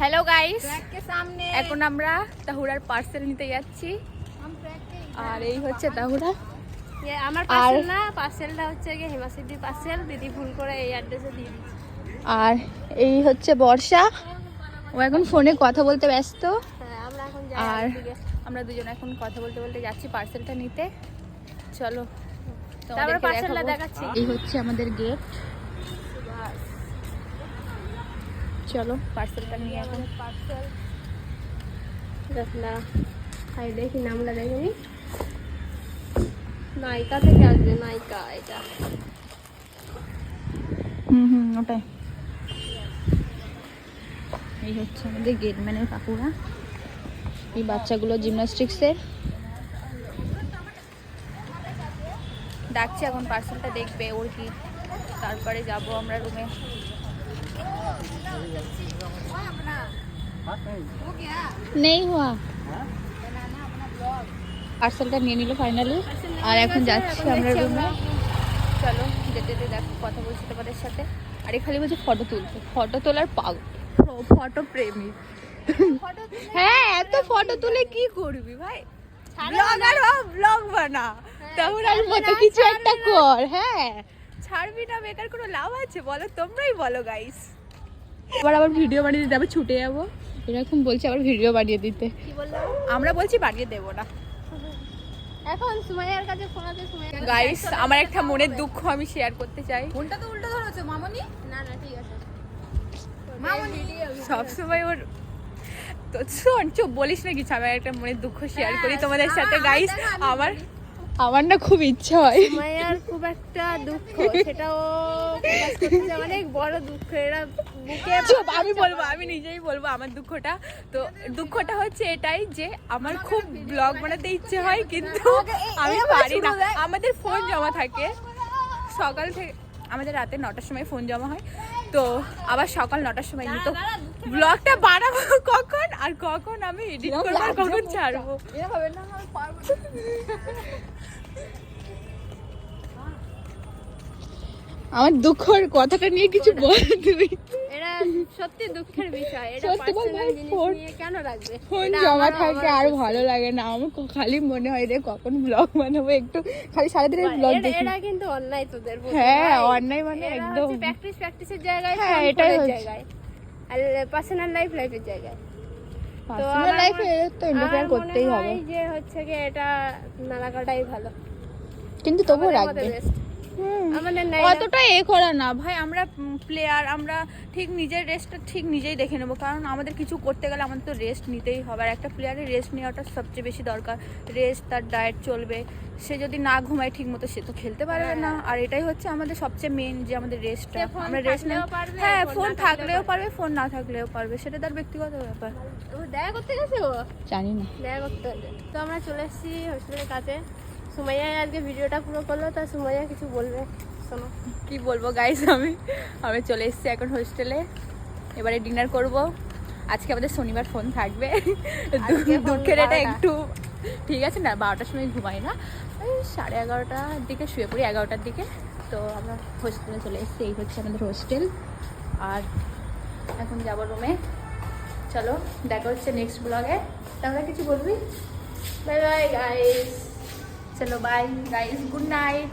Hello guys এখন আমরা তাহুরার parcel নিতে যাচ্ছি। আর এই হচ্ছে তাহুরা। আমার পার্সেল না পার্সেলটা হচ্ছে গিয়ে হিমাসিদ্ধি পার্সেল দিদি ভুল করে এই অ্যাড্রেসে দিয়ে আর এই হচ্ছে বর্ষা। ও এখন ফোনে কথা বলতে ব্যস্ত। হ্যাঁ, আর আমরা দুজন এখন কথা বলতে বলতে যাচ্ছি পার্সেলটা নিতে। চলো এই হচ্ছে আমাদের গেট চলো পার্সেলটা নিয়ে এখন পার্সেল না হাই দেখি নামটা দেখিনি নায়িকা থেকে আসবে নায়িকা এটা। হুম হুম ওটাই। এই হচ্ছে আমাদের গেটম্যানের কাকুরা। এই বাচ্চাগুলো জিমনাস্টিক্সের ডাকছি এখন পার্সেলটা দেখবে ওর কি। তারপরে যাব আমরা রুমে নেই হওয়া। পার্সেলটা নিয়ে নিল ফাইনালি আর এখন যাচ্ছি আমরা রুমে চলো যেতে যেতে দেখো কথা বলছি তোমাদের সাথে। আরে খালি বলছে ফটো তুলতে। ফটো তোলার পাগ ফটো প্রেমী হ্যাঁ এত ফটো তুলে কি করবি ভাই? ব্লগার হ ব্লগ বানা। তখন আর মতো কিছু একটা কর হ্যাঁ। ছাড়বি না বেকার কোনো লাভ আছে? বলো তোমরাই বলো গাইস আবার আবার ভিডিও বানিয়ে দিতে আবার ছুটে যাব। এরকম বলছি আবার ভিডিও বানিয়ে দিতে। আমরা বলছি বানিয়ে দেবো না। এখন সুমাইয়ার কাছে ফোন আছে সুমাইয়া গাইস আমার একটা মনের দুঃখ আমি শেয়ার করতে চাই। ফোনটা তো উল্টো ধরেছো মামনি? না না ঠিক আছে। মামনি। সবসময় ওর তো শোন চুপ বলিস না কিছু আমি একটা মনের দুঃখ শেয়ার করি তোমাদের সাথে। গাইস আমার আমার না খুব ইচ্ছা হয়। সুমাইয়ার খুব একটা দুঃখ সেটাও অনেক বড় দুঃখ এরা বুকে চুপ আমি বলব আমি নিজেই বলব আমার দুঃখটা। তো দুঃখটা হচ্ছে এটাই যে আমার খুব ব্লগ বানাতে ইচ্ছে হয় কিন্তু আমি পারি না। আমাদের ফোন জমা থাকে। সকাল থেকে আমাদের রাতে নটার সময় ফোন জমা হয়। তো আবার সকাল নটার সময় নিত ব্লগটা বাড়াবো কখন? আর কখন আমি এডিট করব আর কখন ছাড়বো। আমার দুঃখর কথাটা নিয়ে কিছু বল তুমি এরা সত্যি দুঃখের বিষয়। এটা পার্সোনাল জিনিস নিয়ে কেন রাখবে? ফোন জমা থাকে আর ভালো লাগে না। আমার খালি মনে হয় রে কখন ব্লগ বানাবো একটু খালি সারাদিনের ব্লগ দেখি। এরা কিন্তু অন্যায় তোদের হ্যাঁ অন্যায় মানে একদম। প্র্যাকটিস প্র্যাকটিসের জায়গায় হ্যাঁ, এটাই জায়গায়। আর পার্সোনাল লাইফ লাইফের জায়গায়। পার্সোনাল লাইফে তো ইন্টারফেয়ার করতেই হবে। যে হচ্ছে কি এটা না ভালো। কিন্তু তবুও রাখবে। অতটা এ করা না। ভাই আমরা প্লেয়ার আমরা ঠিক নিজের রেস্টটা ঠিক নিজেই দেখে নেব। কারণ আমাদের কিছু করতে গেলে আমাদের তো রেস্ট নিতেই হবে। আর একটা প্লেয়ারের রেস্ট নেওয়াটা সবচেয়ে বেশি দরকার। রেস্ট তার ডায়েট চলবে। সে যদি না ঘুমায় ঠিক মতো সে তো খেলতে পারবে না। আর এটাই হচ্ছে আমাদের সবচেয়ে মেন যে আমাদের রেস্টটা আমরা রেস্ট পারবে, হ্যাঁ ফোন থাকলেও পারবে। ফোন না থাকলেও পারবে। সেটা তার ব্যক্তিগত ব্যাপার। দেখা করতে গেছে ও? জানি না। দেখা করতে তো আমরা চলে এসেছি হোস্টেলের কাছে। সুমাইয়া আজকে ভিডিওটা পুরো করল তা সুমাইয়া কিছু বলবে? শোনো কি বলব গাইস আমি আমি চলে এসেছি এখন হোস্টেলে এবারে ডিনার করব। আজকে আমাদের শনিবার ফোন থাকবে। দুঃখের এটা একটু ঠিক আছে না? বারোটার সময় ঘুমাই না। ওই সাড়ে এগারোটার দিকে শুয়ে পড়ি এগারোটার দিকে। তো আমরা হোস্টেলে চলে এসেছি এই হচ্ছে আমাদের হোস্টেল আর এখন যাব রুমে চলো দেখা হচ্ছে নেক্সট ব্লগে তাহলে কিছু বলবি? বাই বাই গাইস চলো বাই গাইস গুড নাইট